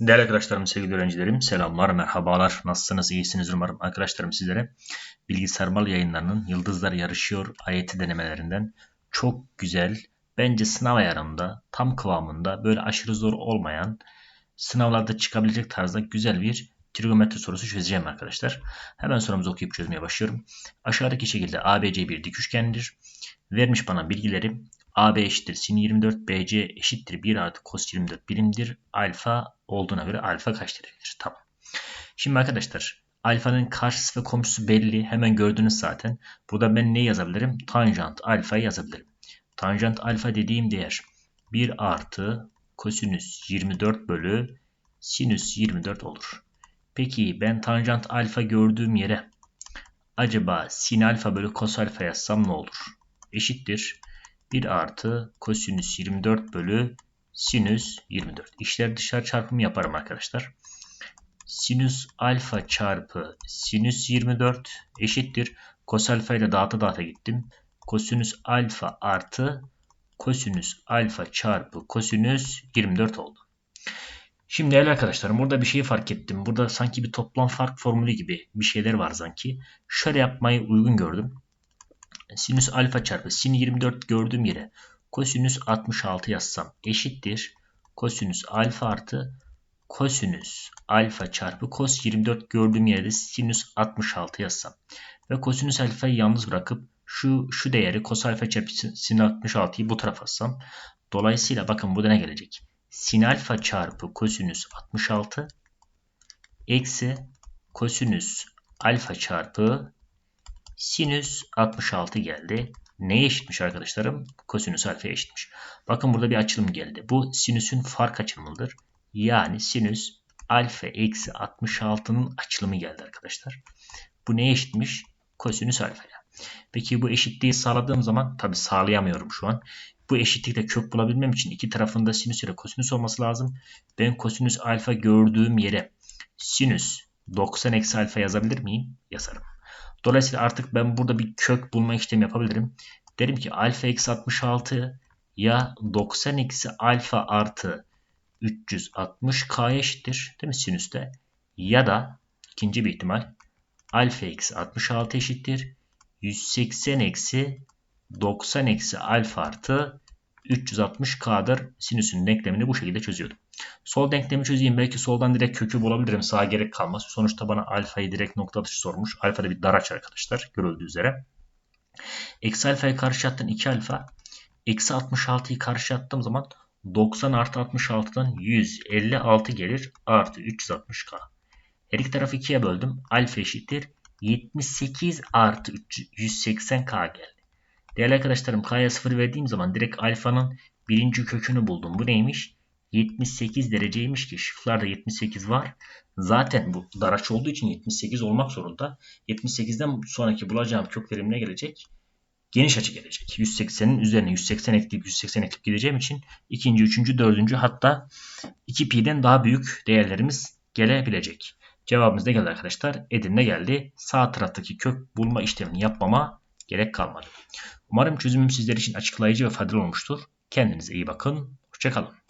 Değerli arkadaşlarım, sevgili öğrencilerim, selamlar, merhabalar. Nasılsınız, iyisiniz umarım. Arkadaşlarım sizlere Bilgisayar Mal yayınlarının Yıldızlar Yarışıyor ayeti denemelerinden çok güzel, bence sınav ayarında, tam kıvamında, böyle aşırı zor olmayan, sınavlarda çıkabilecek tarzda güzel bir trigonometri sorusu çözeceğim arkadaşlar. Hemen sorumuzu okuyup çözmeye başlıyorum. Aşağıdaki şekilde ABC bir dik üçgendir. Vermiş bana bilgileri AB eşittir sin 24, BC eşittir 1 artı cos 24 birimdir. Alfa olduğuna göre alfa kaç derecedir? Tamam. Şimdi arkadaşlar alfanın karşısı ve komşusu belli. Hemen gördünüz zaten. Burada ben ne yazabilirim? Tanjant alfayı yazabilirim. Tanjant alfa dediğim değer 1 artı kosinüs 24 bölü sinüs 24 olur. Peki ben tanjant alfa gördüğüm yere acaba sin alfa bölü kos alfa yazsam ne olur? Eşittir 1 artı kosinüs 24 bölü sinüs 24. İşler dışarı çarpımı yaparım arkadaşlar. Sinüs alfa çarpı sinüs 24 eşittir. Kos alfa ile dağıta dağıta gittim. Kosinüs alfa artı kosinüs alfa çarpı kosinüs 24 oldu. Şimdi değerli arkadaşlarım burada bir şeyi fark ettim. Burada sanki bir toplam fark formülü gibi bir şeyler var sanki. Şöyle yapmayı uygun gördüm sinüs alfa çarpı sin 24 gördüğüm yere kosinüs 66 yazsam eşittir. Kosinüs alfa artı kosinüs alfa çarpı kos 24 gördüğüm yerde sinüs 66 yazsam. Ve kosinüs alfayı yalnız bırakıp şu şu değeri kos alfa çarpı sin 66'yı bu tarafa atsam. Dolayısıyla bakın burada ne gelecek? Sin alfa çarpı kosinüs 66 eksi kosinüs alfa çarpı Sinüs 66 geldi. Neye eşitmiş arkadaşlarım? Kosinüs alfa eşitmiş. Bakın burada bir açılım geldi. Bu sinüsün fark açılımıdır. Yani sinüs alfa eksi 66'nın açılımı geldi arkadaşlar. Bu neye eşitmiş? Kosinüs alfaya. Peki bu eşitliği sağladığım zaman tabi sağlayamıyorum şu an. Bu eşitlikte kök bulabilmem için iki tarafında sinüs ile kosinüs olması lazım. Ben kosinüs alfa gördüğüm yere sinüs 90 eksi alfa yazabilir miyim? Yazarım. Dolayısıyla artık ben burada bir kök bulma işlemi yapabilirim. Derim ki alfa eksi 66 ya 90 eksi alfa artı 360k eşittir. Değil mi sinüste? Ya da ikinci bir ihtimal alfa eksi 66 eşittir. 180 eksi 90 eksi alfa artı 360k'dır. Sinüsün denklemini bu şekilde çözüyordum. Sol denklemi çözeyim. Belki soldan direkt kökü bulabilirim. Sağa gerek kalmaz. Sonuçta bana alfayı direkt nokta atışı sormuş. Alfa da bir daraç arkadaşlar. Görüldüğü üzere. Eksi alfayı karşı attım 2 alfa. Eksi 66'yı karşı attığım zaman 90 artı 66'dan 156 gelir. Artı 360k. Her iki tarafı 2'ye böldüm. Alfa eşittir. 78 artı 180k geldi. Değerli arkadaşlarım k'ya 0 verdiğim zaman direkt alfanın birinci kökünü buldum. Bu neymiş? 78 dereceymiş ki şıklarda 78 var. Zaten bu daraç olduğu için 78 olmak zorunda. 78'den sonraki bulacağım kök verimine gelecek. Geniş açı gelecek. 180'in üzerine 180 ekleyip 180 ekleyip gideceğim için ikinci, üçüncü, dördüncü hatta 2 pi'den daha büyük değerlerimiz gelebilecek. Cevabımız ne geldi arkadaşlar? Edirne geldi. Sağ taraftaki kök bulma işlemini yapmama gerek kalmadı. Umarım çözümüm sizler için açıklayıcı ve faydalı olmuştur. Kendinize iyi bakın. Hoşçakalın.